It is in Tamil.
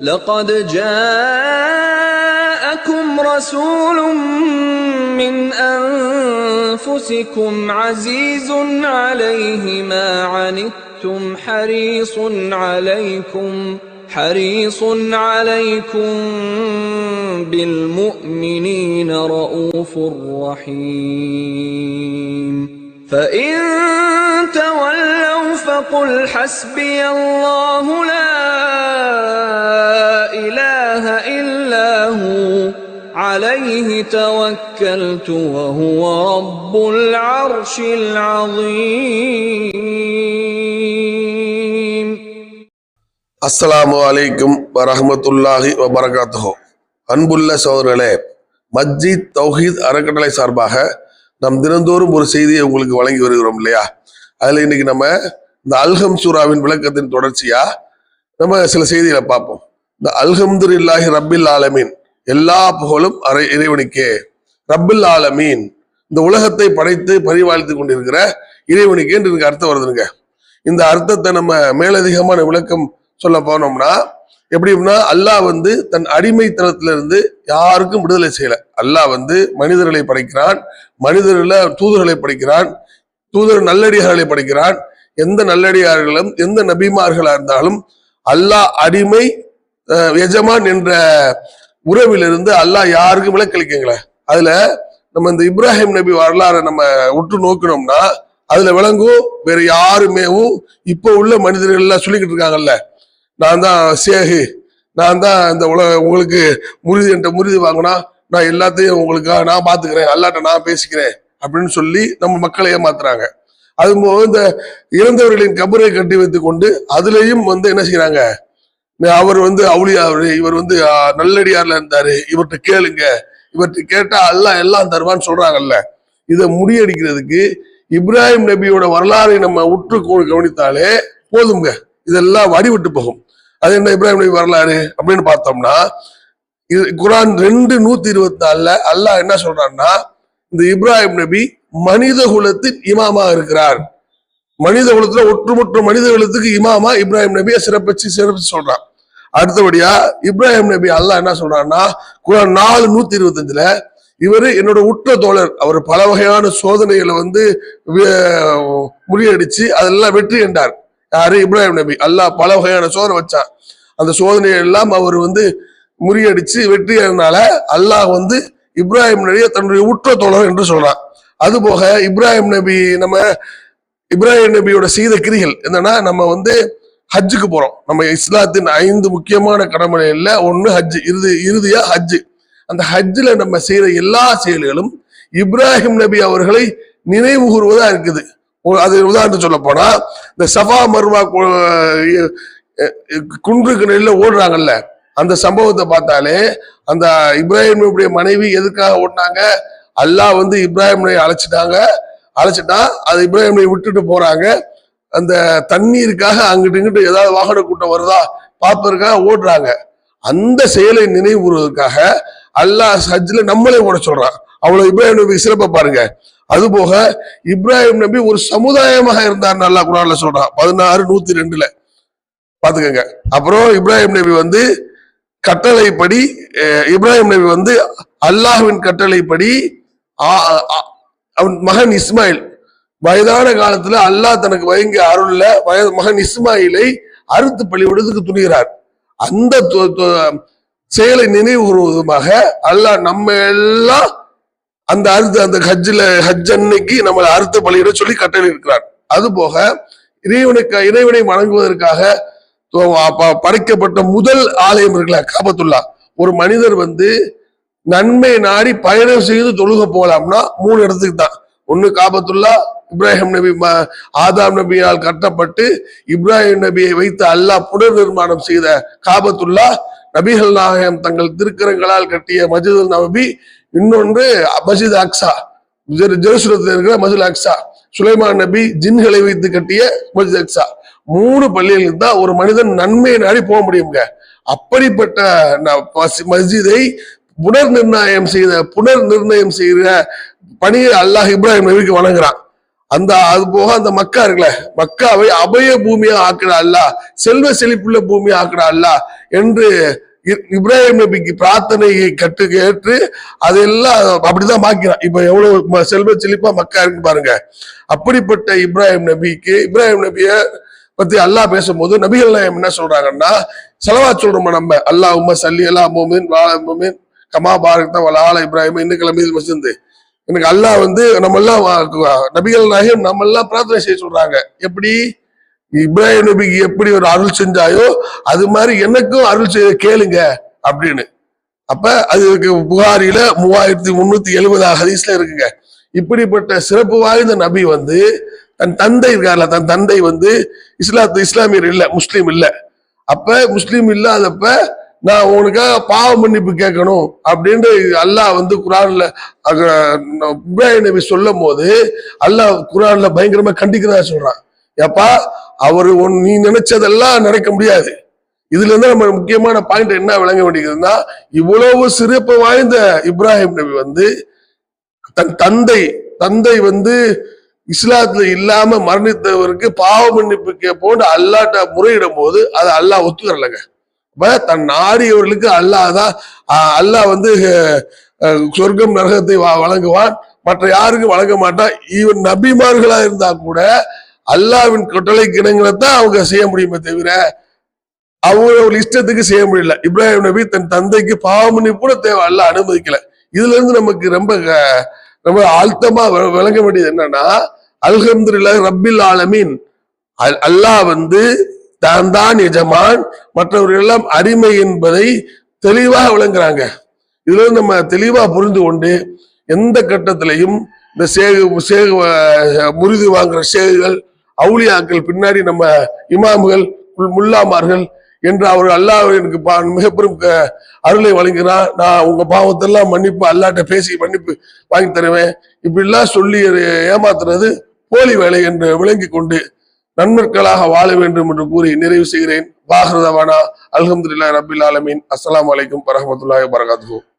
لقد جاءكم رسول من أنفسكم عزيز عليه ما عنتم حريص عليكم حريص عليكم بالمؤمنين رؤوف رحيم. فإن تولوا فقل حسبي الله لا إله إلا هو عليه توكلت وهو رب العرش العظيم அஸ்ஸலாமு அலைக்கும் வரஹ்மத்துல்லாஹி வபரகாத்துஹோ அன்புள்ள சோதரர்களே மஸ்ஜித் தௌஹீத் அறக்கட்டளை சார்பாக நாம் தினந்தோறும் ஒரு செய்தியை உங்களுக்கு வழங்கி வருகிறோம் இல்லையா அதுல இன்னைக்கு நம்ம இந்த அல்ஹம் சூராவின் விளக்கத்தின் தொடர்ச்சியா நம்ம சில செய்திகளை பார்ப்போம். இந்த அல்ஹம்துலில்லாஹி ரப்பில் ஆலமீன் எல்லா புகழும் அரை இறைவனுக்கே. ரப்பில் ஆலமீன் இந்த உலகத்தை படைத்து பரிபாலித்து கொண்டிருக்கிற இறைவனுக்கே என்று அர்த்தம் வருதுங்க. இந்த அர்த்தத்தை நம்ம மேலதிகமான விளக்கம் சொல்ல போனோம்னா எப்படின்னா அல்லாஹ் வந்து தன் அடிமைத்தனத்திலிருந்து யாருக்கும் விடுதலை செய்யல. அல்லாஹ் வந்து மனிதர்களை படைக்கிறான் மனிதர்களை தூதர்களை படைக்கிறான் தூதர் நல்லடியார்களை படைக்கிறான் எந்த நல்லடியார்களும் எந்த நபிமார்களா இருந்தாலும் அல்லாஹ் அடிமை எஜமான் என்ற உறவிலிருந்து அல்லாஹ் யாருக்கும் விளக்களிக்கங்களே அதுல நம்ம இந்த இப்ராஹிம் நபி வரலாறை நம்ம உற்று நோக்கினோம்னா அதுல விளங்கும் வேற யாருமேவும் இப்போ உள்ள மனிதர்கள் எல்லாம் சொல்லிக்கிட்டு இருக்காங்கல்ல. நான் தான் சேகு நான் தான் இந்த உலக உங்களுக்கு முருதி என்ற முருதி வாங்கினா நான் எல்லாத்தையும் உங்களுக்காக நான் பாத்துக்கிறேன் அல்லாட்ட நான் பேசிக்கிறேன் அப்படின்னு சொல்லி நம்ம மக்களை ஏமாத்துறாங்க. அதுபோக இந்த இறந்தவர்களின் கபரை கட்டி வைத்துக் கொண்டு அதுலயும் வந்து என்ன செய்யறாங்க அவர் வந்து அவுளியா அவரு இவர் வந்து நல்லடியார்ல இருந்தாரு. இவர்கிட்ட கேளுங்க. இவர்கிட்ட கேட்டா அல்லாஹ் எல்லாம் தருவான்னு சொல்றாங்கல்ல. இதை முறியடிக்கிறதுக்கு இப்ராஹிம் நபியோட வரலாறை நம்ம உற்று கவனித்தாலே போதுங்க இதெல்லாம் வடிவிட்டு போகும். அது என்ன இப்ராஹிம் நபி வரலாறு அப்படின்னு பார்த்தோம்னா இது குரான் ரெண்டு நூத்தி இருபத்தி நாலுல அல்லாஹ் என்ன சொல்றான்னா இந்த இப்ராஹிம் நபி மனித குலத்தின் இமாமா இருக்கிறார். மனித குலத்துல ஒற்றுமொற்ற மனித குலத்துக்கு இமாமா இப்ராஹிம் நபியை சிறப்பிச்சு சிறப்பிச்சு சொல்றான் அடுத்தபடியா இப்ராஹிம் நபி அல்லாஹ் என்ன சொல்றான்னா குரான் நாலு நூத்தி இருபத்தஞ்சுல இவர் என்னோட உற்ற தோழர் அவர் பல வகையான சோதனைகளை வந்து முறியடிச்சு அதெல்லாம் வெற்றி என்றார் யாரு? இப்ராஹிம் நபி. அல்லாஹ் பல வகையான சோதனை வச்சான். அந்த சோதனை எல்லாம் அவர் வந்து முறியடிச்சு வெற்றினால அல்லாஹ் வந்து இப்ராஹிம் நபியை தன்னுடைய உற்ற தோழர் என்று சொல்றான். அதுபோக இப்ராஹிம் நபி நம்ம இப்ராஹிம் நபியோட செய்த கிரிகள் என்னன்னா நம்ம வந்து ஹஜ்ஜுக்கு போறோம். நம்ம இஸ்லாத்தின் ஐந்து முக்கியமான கடமைகள்ல ஒன்று ஹஜ் இறுதி இறுதியா ஹஜ்ஜு. அந்த ஹஜ்ஜில் நம்ம செய்யற எல்லா செயல்களும் இப்ராஹிம் நபி அவர்களை நினைவு கூறுவதா இருக்குது அது உதாரணம் சொல்ல போனா இந்த சஃபா மர்வா குன்றுக்கு நெல்ல ஓடுறாங்கல்ல அந்த சம்பவத்தை பார்த்தாலே அந்த இப்ராஹிம் நபியுடைய மனைவி எதுக்காக ஓடினாங்க? அல்லாஹ் வந்து இப்ராஹிம் நபி அழைச்சிட்டாங்க. அழைச்சிட்டா அது இப்ராஹிம் நபி விட்டுட்டு போறாங்க. அந்த தண்ணீருக்காக அங்கிட்டு இங்கிட்டு ஏதாவது வாகன கூட்டம் வருதா பார்ப்பதற்காக ஓடுறாங்க. அந்த செயலை நினைவுறுவதற்காக அல்லாஹ் ஹஜ்ல நம்மளே ஓட சொல்றான். அவ்வளவு இப்ராஹிம் நபி சிறப்பை பாருங்க. அது போக இப்ராஹிம் நபி ஒரு சமுதாயமாக இருந்தார் நல்லா குரான்ல சொல்றான். பதினாறு நூத்தி ரெண்டுல. பாத்துக்கங்க அப்புறம் இப்ராஹிம் நபி வந்து கட்டளைப்படி இப்ராஹிம் நபி வந்து அல்லாஹ்வின் கட்டளைப்படி அவன் மகன் இஸ்மாயில். வயதான காலத்துல அல்லாஹ் தனக்கு வயங்க அருள்ல வயது மகன் இஸ்மாயிலை அறுத்து பள்ளிவிடுறதுக்கு துணிகிறார். அந்த செயலை நினைவு கூறுவதுமாக அல்லாஹ் நம்ம எல்லாம் அந்த அறுத்து அந்த ஹஜ்ஜில் ஹஜ் அன்னைக்கு நம்மளை அறுத்து பலியிட சொல்லி கட்டளை இருக்கிறார் அது போக இறைவனுக்கு இறைவனை வணங்குவதற்காக ப- படைக்கப்பட்ட முதல் ஆலயம் இருக்குல்ல காபத்துல்லா. ஒரு மனிதர் வந்து நன்மை நாடி பயணம் செய்து தொழுக போகலாம்னா மூணு இடத்துக்கு தான். ஒன்னு காபத்துல்லா இப்ராஹிம் நபி ஆதாம் நபியால் கட்டப்பட்டு இப்ராஹிம் நபியை வைத்து அல்லாஹ் புனர் நிர்மாணம் செய்த காபத்துல்லா நபிகள் நாயகம் தங்கள் திருக்கரங்களால் கட்டிய மஜிதுல் நபி இன்னொன்று மஸ்ஜித் அக்ஸா ஜெரு- ஜெருசலத்தில் இருக்கிற மஸ்ஜித் அக்ஸா சுலைமான் நபி ஜின்களை வைத்து கட்டிய மஸ்ஜித் அக்ஸா. மூணு பள்ளிகளுக்கு தான் ஒரு மனிதன் நன்மையை நாடி போக முடியுங்க அப்படிப்பட்ட ந- மஸ்- மஸ்ஜிதை புனர் நிர்ணயம் செய்த புனர் நிர்ணயம் செய்கிற பணியை அல்லாஹ் இப்ராஹிம் நபிக்கு வணங்குறான் அந்த அது போக அந்த மக்கா இருக்குல்ல மக்காவை அபய பூமியா ஆக்குற அல்ல செல்வ செழிப்புள்ள பூமியா ஆக்குற அல்ல என்று இப்ராஹிம் நபிக்கு பிரார்த்தனையை கட்டு கேட்டு அதெல்லாம் அப்படிதான் மாக்கிறான். இப்ப எவ்வளவு செல்வ செழிப்பா மக்கா இருக்கு பாருங்க. அப்படிப்பட்ட இப்ராஹிம் நபிக்கு இப்ராஹிம் நபிய பத்தி அல்லாஹ் பேசும்போது நபிகள் நாயம் என்ன சொல்றாங்கன்னா செலவா சொல்றோம் நம்ம? அல்லாஹ் உம்மா சல்லி அல்லா மோமின் வாழ மோமின். கமா பாரக் வலால இப்ராஹிம் இன்னும் கிளம்பி மசிந்து எனக்கு அல்லாஹ் வந்து நம்ம எல்லாம் நபிகள் நாயகம் நம்ம எல்லாம் பிரார்த்தனை செய்ய சொல்றாங்க. எப்படி? இப்ராஹிம் நபிக்கு எப்படி ஒரு அருள் செஞ்சாயோ அது மாதிரி எனக்கும் அருள் செய்ய கேளுங்க அப்படின்னு. அப்ப அதுக்கு புகாரில மூவாயிரத்தி முன்னூத்தி எழுபது ஹதீஸ்ல இருக்குங்க. இப்படிப்பட்ட சிறப்பு வாய்ந்த நபி வந்து தன் தந்தை இருக்கார்ல தன் தந்தை வந்து இஸ்லாத்து இஸ்லாமியர் இல்ல முஸ்லீம் இல்ல. அப்ப முஸ்லீம் இல்லாதப்ப நான் உனக்காக பாவ மன்னிப்பு கேட்கணும் அப்படின்ட்டு அல்லாஹ் வந்து குரான்ல அக- இப்ராஹிம் நபி சொல்லும் போது அல்லாஹ் குரான்ல பயங்கரமா கண்டிக்கிறதா சொல்றான். ஏப்பா அவர் உன் நீ நினைச்சதெல்லாம் நினைக்க முடியாது. இதுல இருந்து நம்ம முக்கியமான பாயிண்ட் என்ன விளங்க வேண்டியதுன்னா இவ்வளவு சிறப்பு வாய்ந்த இப்ராஹிம் நபி வந்து தன் தந்தை தந்தை வந்து இஸ்லாத்துல இல்லாம மரணித்தவருக்கு பாவ மன்னிப்பு கேட்போன்னு அல்லாட்ட முறையிடும் போது அதை அல்லாஹ் ஒத்துக்கறலங்க. அப்ப தன் நாடியவர்களுக்கு அல்லாஹ் தான் அல்லாஹ் வந்து சொர்க்கம் நரகத்தை வழங்குவான். மற்ற யாருக்கும் வழங்க மாட்டான். ஈவன் நபிமார்களா இருந்தா கூட அல்லாவின் கட்டளை கிணங்களைத்தான் அவங்க செய்ய முடியுமே தவிர அவங்களோட இஷ்டத்துக்கு செய்ய முடியல. இப்ராஹிம் நபி தன் தந்தைக்கு பாவமணி கூட தேவை அல்ல அனுமதிக்கல. இதுல இருந்து நமக்கு ரொம்ப ரொம்ப ஆழ்த்தமா விளங்க வேண்டியது என்னன்னா அல்ஹம்துல்லா ரப்பில் ஆலமீன். அல்- அல்லாஹ் வந்து தான் தான் எஜமான் மற்றவர்கள் எல்லாம் அடிமை என்பதை தெளிவாக விளங்குறாங்க. இதுல நம்ம தெளிவா புரிந்து கொண்டு எந்த கட்டத்திலையும் இந்த சேகு சேகு அஹ், முறிது வாங்குற சேகுகள் அவுளியாக்கள் பின்னாடி நம்ம இமாம்கள் முல்லாமார்கள் என்று அவர் அல்லாஹ் எனக்கு பா- மிகப்பெரும் அருளை வழங்கினார். நான் உங்க பாவத்தெல்லாம் மன்னிப்பு அல்லாட்ட பேசி மன்னிப்பு வாங்கி தருவேன். இப்படிலாம் சொல்லி ஏமாத்துறது போலி வேலை என்று விளங்கி கொண்டு நண்பர்களாக வாழ வேண்டும் என்று கூறி நிறைவு செய்கிறேன். வாஹ்ரதவானா. அலமதுல்லா ரபில் ஆலமீன். அஸ்லாம் அலைக்கும் வரஹ்மத்துல்லாஹி வரகாத்து